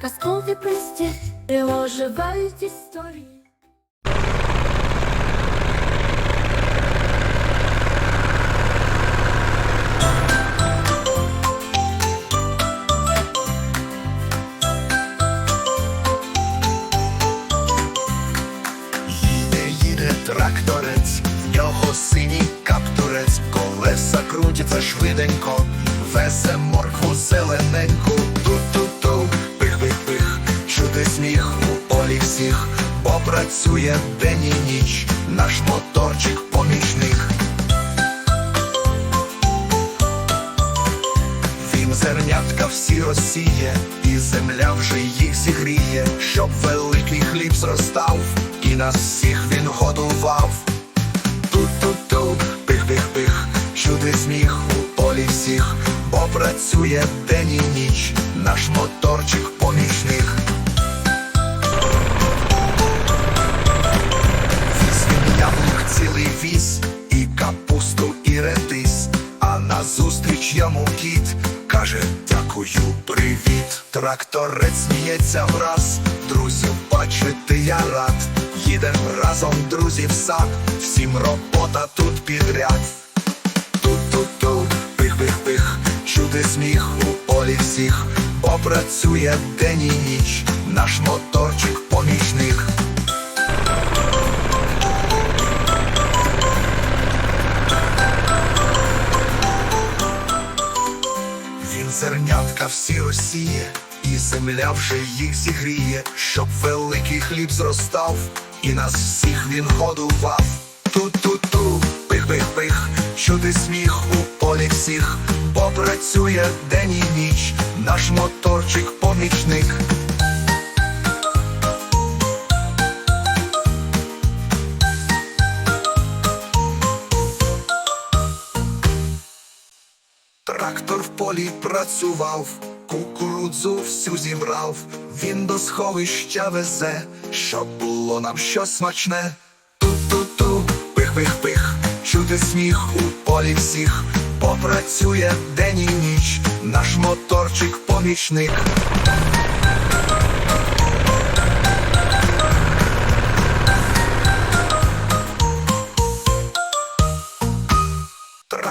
казкові присті, оживають історії. Тракторець, в нього синій каптурець, колеса крутяться швиденько, везе моркву зелененьку, працює день і ніч, наш моторчик помічник. Він зернятка всі розсіє, і земля вже їх зігріє, щоб великий хліб зростав, і нас всіх він годував. Ту-ту-ту, пих-пих-пих, чуди сміх у полі всіх, бо працює день і ніч, наш моторчик дякую, привіт. Тракторець сміється враз, друзів бачити я рад. Їдем разом, друзі, в сад, всім робота тут підряд. Ту-ту-ту, пих-пих-пих, чути сміх у полі всіх, попрацює день і ніч, наш моторчик всі Росії, і земля вже їх зігріє, щоб великий хліб зростав, і нас всіх він годував. Ту-ту-ту, пих-пих-пих, чути сміх у полі всіх, бо працює день і ніч, наш моторчик помічник. Трактор в полі працював, кукурудзу всю зібрав, він до сховища везе, щоб було нам щось смачне. Ту-ту-ту, пих-пих-пих, чути сміх у полі всіх, попрацює день і ніч, наш моторчик помічник.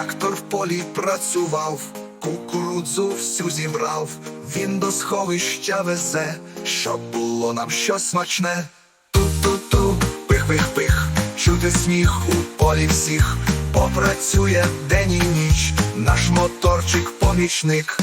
Трактор в полі працював, кукурудзу всю зібрав, він до сховища везе, щоб було нам щось смачне. Ту-ту-ту, пих-пих-пих, чути сміх у полі всіх, попрацює день і ніч, наш моторчик помічник.